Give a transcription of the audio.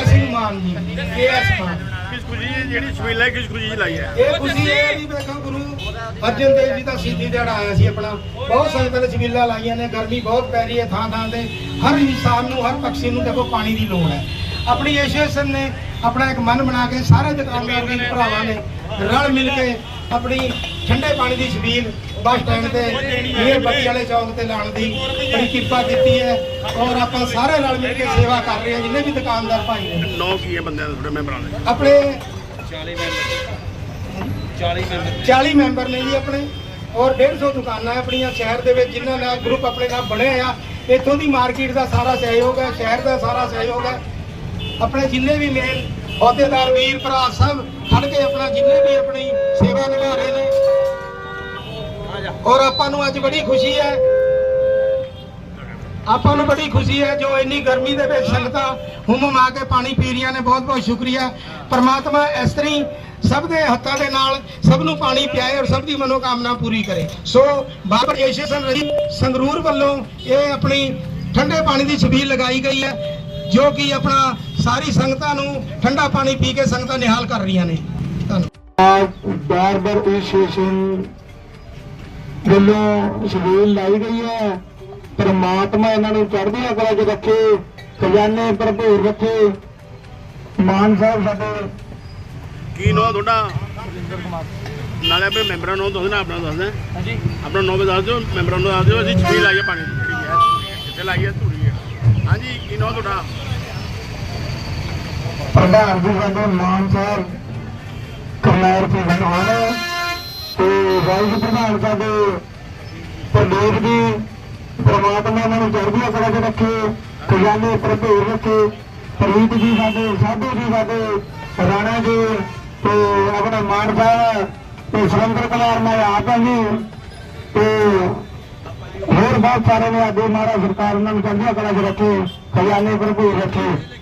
ਜਰਨੈਲ ਸਿੰਘ ਮਾਨ ਜੀ ਕੇਐਸ ਮਾਨ। ਕਿਸ ਖੁਸ਼ੀ ਜਿਹੜੀ ਸਵੇਲਾ ਕਿਸ ਖੁਸ਼ੀ ਲਾਈ ਹੈ। ਇਹ ਖੁਸ਼ੀ ਇਹ ਵੀ ਵੇਖੋ ਗੁਰੂ ਅਰਜਨ ਦੇਵ ਜੀ ਦਾ ਸ਼ਹੀਦੀ ਦਿਹਾੜਾ ਆਇਆ ਸੀ ਆਪਣਾ। ਬਹੁਤ ਸੰਗਤਾਂ ਨੇ ਛਬੀਲਾਂ ਲਾਈਆਂ ਨੇ ਗਰਮੀ ਬਹੁਤ ਪੈ ਰਹੀ ਹੈ ਥਾਂ ਥਾਂ ਤੇ। ਹਰ ਇਨਸਾਨ ਨੂੰ ਹਰ ਪਕਸ਼ੀ ਨੂੰ ਦੇਖੋ ਪਾਣੀ ਦੀ ਲੋੜ ਹੈ। ਆਪਣੀ ਐਸੋਸੀਏਸ਼ਨ ਨੇ ਆਪਣਾ ਇੱਕ ਮਨ ਬਣਾ ਕੇ ਸਾਰੇ ਦੁਕਾਨਦਾਰ ਵੀ ਭਰਾਵਾਂ ਨੇ ਰਲ ਮਿਲ ਕੇ ਆਪਣੀ ਠੰਡੇ ਪਾਣੀ ਦੀ ਛਬੀਲ ਬੱਸ ਸਟੈਂਡ ਤੇ ਇਹ ਬੱਤੀ ਵਾਲੇ ਚੌਕ ਤੇ ਲਾਉਣ ਦੀ ਬੜੀ ਕਿਰਪਾ ਕੀਤੀ ਹੈ ਔਰ ਆਪਾਂ ਸਾਰੇ ਰਲ ਮਿਲ ਕੇ ਸੇਵਾ ਕਰ ਰਹੇ ਹਾਂ ਜਿੰਨੇ ਵੀ ਦੁਕਾਨਦਾਰ ਭਾਈ ਨੇ। ਨੌ ਕੀ ਹੈ ਬੰਦਿਆਂ ਦੇ ਤੁਹਾਡੇ ਮੈਂਬਰਾਂ ਦੇ? ਆਪਣੇ 40 ਮੈਂਬਰ। ਨੇ। ਜੀ ਆਪਣੇ ਔਰ 150 ਦੁਕਾਨਾਂ ਆਪਣੀਆਂ ਸ਼ਹਿਰ ਦੇ ਵਿੱਚ ਜਿਨ੍ਹਾਂ ਨਾਲ ਗਰੁੱਪ ਆਪਣੇ ਨਾਲ ਬਣੇ ਆ। ਇੱਥੋਂ ਦੀ ਮਾਰਕੀਟ ਦਾ ਸਾਰਾ ਸਹਿਯੋਗ ਹੈ ਸ਼ਹਿਰ ਦਾ ਸਾਰਾ ਸਹਿਯੋਗ ਹੈ। ਆਪਣੇ ਜਿੰਨੇ ਵੀ ਮੇਨ ਅਹੁਦੇਦਾਰ, ਵੀਰ, ਭਰਾ ਸਭ ਖੜ ਕੇ ਆਪਣਾ ਜਿੰਨੇ ਵੀ ਆਪਣੀ ਸੇਵਾ ਨਿਭਾ ਰਹੇ ਨੇ। ਔਰ ਆਪਾਂ ਨੂੰ ਅੱਜ ਬੜੀ ਖੁਸ਼ੀ ਹੈ। ਆਪਾਂ ਨੂੰ ਬੜੀ ਖੁਸ਼ੀ ਹੈ ਜੋ ਇੰਨੀ ਗਰਮੀ ਦੇ ਵਿੱਚ ਸੰਗਤਾਂ ਹੁਮ ਆ ਕੇ ਪਾਣੀ ਪੀ ਰਹੀਆਂ ਨੇ। ਬਹੁਤ ਬਹੁਤ ਸ਼ੁਕਰੀਆ। ਪਰਮਾਤਮਾ ਇਸ ਤਰ੍ਹਾਂ ਸਭ ਦੇ ਹੱਥਾਂ ਦੇ ਨਾਲ ਸਭ ਨੂੰ ਪਾਣੀ ਪਿਆਏ ਔਰ ਸਭ ਦੀ ਮਨੋਕਾਮਨਾ ਪੂਰੀ ਕਰੇ। ਸੋ ਬਾਬਾ ਏਸ਼ੀਅਨ ਰਹੀ ਸੰਗਰੂਰ ਵੱਲੋਂ ਇਹ ਆਪਣੀ ਠੰਡੇ ਪਾਣੀ ਦੀ ਛਬੀਲ ਲਗਾਈ ਗਈ ਹੈ, ਜੋ ਕਿ ਆਪਣਾ ਸਾਰੀ ਸੰਗਤਾਂ ਨੂੰ ਠੰਡਾ ਪਾਣੀ ਪੀ ਕੇ ਸੰਗਤਾਂ ਨਿਹਾਲ ਕਰ ਰਹੀਆਂ ਨੇ। ਧੰਨਵਾਦ ਬਾਰ ਬਾਰ ਐਸੋਸੀਏਸ਼ਨ ਵੱਲੋਂ ਸ਼ਬੀਲ ਲਾਈ ਗਈ ਹੈ। ਪਰਮਾਤਮਾ ਇਹਨਾਂ ਨੂੰ ਚੜ੍ਹਦੀਆਂ ਕਲਾ 'ਚ ਰੱਖੇ ਖਜ਼ਾਨੇ ਭਰਪੂਰ ਰੱਖੇ। ਮਾਨ ਸਾਹਿਬ ਸਾਡੇ ਕੀ ਨਾਂ ਤੁਹਾਡਾ? ਨਾਲੇ ਆਪਣੇ ਮੈਂਬਰਾਂ ਨੂੰ ਦੱਸਣਾ ਆਪਣਾ ਦੱਸਣਾ। ਹਾਂਜੀ। ਆਪਣਾ ਨਾਮ ਦੱਸ ਦਿਓ ਮੈਂਬਰਾਂ ਨੂੰ ਦੱਸ ਦਿਓ ਅਸੀਂ ਛਬੀਲ ਲਾਈ ਹੈ ਪਾਣੀ। ਦੀ ਕਿੱਥੇ ਲਾਈ ਹੈ ਧੂਰੀ ਹੈ ਹਾਂਜੀ ਕੀ ਨਾਂ ਤੁਹਾਡਾ? ਪ੍ਰਧਾਨ ਜੀ ਸਾਡੇ ਮਾਨ ਸਾਹਿਬ ਕਰਨੈਲ ਸਿੰਘ ਹਨ ਤੇ ਵਾਈਸ ਪ੍ਰਧਾਨ ਸਾਡੇ ਪ੍ਰਦੀਪ ਜੀ, ਪਰਮਾਤਮਾ ਉਹਨਾਂ ਨੂੰ ਚੜ੍ਹਦੀਆਂ ਕਲਾ 'ਚ ਰੱਖੇ, ਖਜ਼ਾਨੇ ਭਰਪੂਰ ਰੱਖੇ ਪ੍ਰੀਤ ਜੀ ਸਾਡੇ, ਸਾਧੂ ਜੀ ਸਾਡੇ, ਰਾਣਾ ਜੀ ਤੇ ਆਪਣਾ ਮਾਨ ਸਾਹਿਬ ਤੇ ਸੁਰਿੰਦਰ ਕੁਮਾਰ ਮੈਂ ਆਪ ਜੀ। ਤੇ ਹੋਰ ਬਹੁਤ ਸਾਰੇ ਨੇ ਆਦੇ ਮਹਾਰਾਜ ਸਰਕਾਰ ਉਹਨਾਂ ਨੂੰ ਚੜ੍ਹਦੀਆਂ ਕਲਾ 'ਚ ਰੱਖੇ, ਖਜ਼ਾਨੇ ਭਰਪੂਰ ਰੱਖੇ।